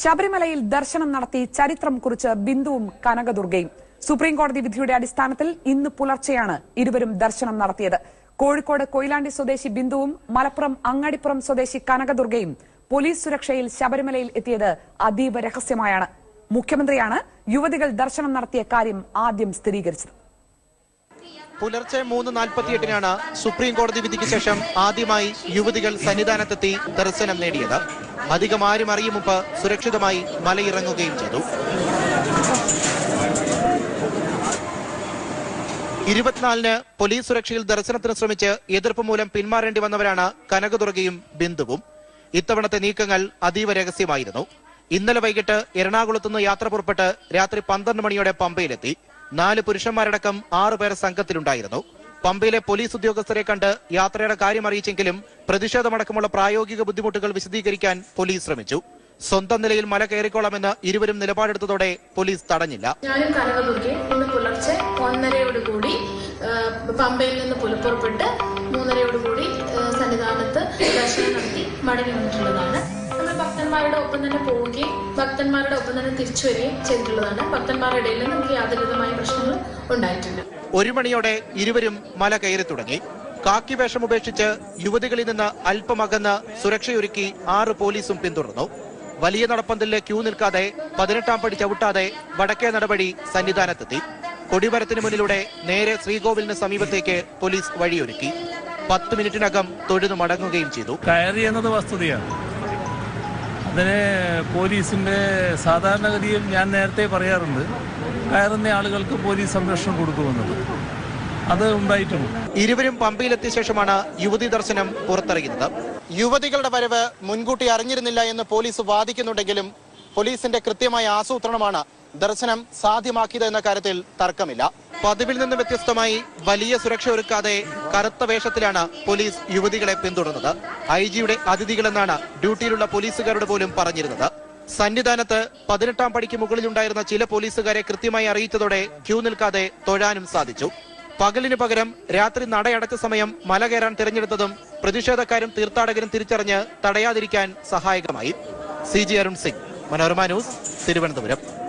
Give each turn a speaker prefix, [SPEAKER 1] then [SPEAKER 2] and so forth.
[SPEAKER 1] ശബരിമലയിൽ ദർശനം നടത്തി ചരിത്രം കുറിച്ച് ബിന്ദുവും കനകദുർഗയും. സുപ്രീം കോടതി വിധിയുടെ അടിസ്ഥാനത്തിൽ ഇന്ന് പുലർച്ചെയാണ് ഇരുവരും ദർശനം നടത്തിയത്. കോഴിക്കോട് കൊയിലാണ്ടി സ്വദേശി ബിന്ദുവും മലപ്പുറം അങ്ങാടിപ്പുറം സ്വദേശി കനകദുർഗയും പോലീസ് സുരക്ഷയിൽ ശബരിമലയിൽ എത്തിയത് അതീവ രഹസ്യമായാണ്. മുഖ്യമന്ത്രിയാണ് യുവതികൾ ദർശനം നടത്തിയ കാര്യം ആദ്യം സ്ഥിരീകരിച്ചത്.
[SPEAKER 2] പുലർച്ചെ മൂന്ന് നാൽപ്പത്തിയെട്ടിനാണ് സുപ്രീം കോടതി വിധിക്ക് ശേഷം ആദ്യമായി യുവതികൾ സന്നിധാനത്തെത്തി ദർശനം നേടിയത്. അധികം ആരും അറിയും മുമ്പ് സുരക്ഷിതമായി മലയിറങ്ങുകയും ചെയ്തു. ഇരുപത്തിനാലിന് പോലീസ് സുരക്ഷയിൽ ദർശനത്തിന് ശ്രമിച്ച് എതിർപ്പ് മൂലം പിന്മാറേണ്ടി വന്നവരാണ് കനകദുർഗയും ബിന്ദുവും. ഇത്തവണത്തെ നീക്കങ്ങൾ അതീവ രഹസ്യമായിരുന്നു. ഇന്നലെ വൈകിട്ട് എറണാകുളത്തുനിന്ന് യാത്ര പുറപ്പെട്ട് രാത്രി പന്ത്രണ്ട് മണിയോടെ പമ്പയിലെത്തി. നാല് പുരുഷന്മാരടക്കം ആറുപേർ സംഘത്തിലുണ്ടായിരുന്നു. പമ്പയിലെ പോലീസ് ഉദ്യോഗസ്ഥരെ കണ്ട് യാത്രയുടെ കാര്യം അറിയിച്ചെങ്കിലും പ്രതിഷേധമടക്കമുള്ള പ്രായോഗിക ബുദ്ധിമുട്ടുകൾ വിശദീകരിക്കാൻ പോലീസ് ശ്രമിച്ചു. സ്വന്തം നിലയിൽ മല കയറിക്കോളാമെന്ന് ഇരുവരും നിലപാടെടുത്തതോടെ പോലീസ് തടഞ്ഞില്ല.
[SPEAKER 3] ഞാനും കനകദുർഗയും ഇന്ന് പുലർച്ചെ ഒന്നരയോട് കൂടി പമ്പയിൽ നിന്ന് പുലപ്പുറപ്പെട്ട് മൂന്നരയോട് കൂടി സന്നിധാനത്ത് ദർശനം നടത്തി മടങ്ങി വന്നിട്ടുള്ളതാണ്. നമ്മൾ ഭക്തന്മാരുടെ ഒപ്പം തന്നെ പോവുകയും ഭക്തന്മാരുടെ ഒപ്പം തന്നെ തിരിച്ചു വരികയും ചെയ്തിട്ടുള്ളതാണ്. ഭക്തന്മാരുടെ ഇടയിൽ നമുക്ക് യാതൊരുവിധമായ പ്രശ്നങ്ങൾ ഉണ്ടായിട്ടില്ല.
[SPEAKER 2] ഒരു മണിയോടെ ഇരുവരും മല കയറി തുടങ്ങി. കാക്കി വേഷം ഉപേക്ഷിച്ച് യുവതികളിൽ നിന്ന് അല്പമകന്ന് സുരക്ഷയൊരുക്കി ആറ് പോലീസും പിന്തുടർന്നു. വലിയ നടപ്പന്തലിലെ ക്യൂ നിൽക്കാതെ പതിനെട്ടാം പടി ചവിട്ടാതെ വടക്കേ നടപടി സന്നിധാനത്തെത്തി. കൊടിമരത്തിന് മുന്നിലൂടെ നേരെ ശ്രീകോവിലിന് സമീപത്തേക്ക് പോലീസ് വഴിയൊരുക്കി. പത്ത് മിനിറ്റിനകം തൊഴുതു മടങ്ങുകയും ചെയ്തു.
[SPEAKER 4] കയറി എന്നത് വസ്തുതയാണ്. അതിന് പോലീസിന്റെ സാധാരണഗതിയിൽ ഞാൻ നേരത്തെ പറയാറുണ്ട്. കയറുന്ന ആളുകൾക്ക് പോലീസ് സംരക്ഷണം കൊടുക്കുമെന്നത്. അത് ഉണ്ടായിട്ടുണ്ട്.
[SPEAKER 2] ഇരുവരും പമ്പയിലെത്തിയ ശേഷമാണ് യുവതി ദർശനം പുറത്തിറങ്ങുന്നത് യുവതികളുടെ വരവ് മുൻകൂട്ടി അറിഞ്ഞിരുന്നില്ല എന്ന് പോലീസ് വാദിക്കുന്നുണ്ടെങ്കിലും പോലീസിന്റെ കൃത്യമായ ആസൂത്രണമാണ് ദർശനം സാധ്യമാക്കിയത് എന്ന കാര്യത്തിൽ തർക്കമില്ല. പതിവിൽ നിന്ന് വ്യത്യസ്തമായി വലിയ സുരക്ഷ ഒരുക്കാതെ കറുത്ത വേഷത്തിലാണ് പോലീസ് യുവതികളെ പിന്തുടർന്നത്. ഐ ജിയുടെ അതിഥികളെന്നാണ് ഡ്യൂട്ടിയിലുള്ള പോലീസുകാരോട് പോലും പറഞ്ഞിരുന്നത്. സന്നിധാനത്ത് പതിനെട്ടാം പടിക്ക് മുകളിലുണ്ടായിരുന്ന ചില പോലീസുകാരെ കൃത്യമായി അറിയിച്ചതോടെ ക്യൂ നിൽക്കാതെ തൊഴാനും സാധിച്ചു. പകലിനു പകരം രാത്രി നടയടച്ച സമയം മല കയറാൻ തിരഞ്ഞെടുത്തതും പ്രതിഷേധക്കാരും തീർത്ഥാടകരും തിരിച്ചറിഞ്ഞ് തടയാതിരിക്കാൻ സഹായകമായി. C G Arun Singh Manorama news Thiruvananthapuram.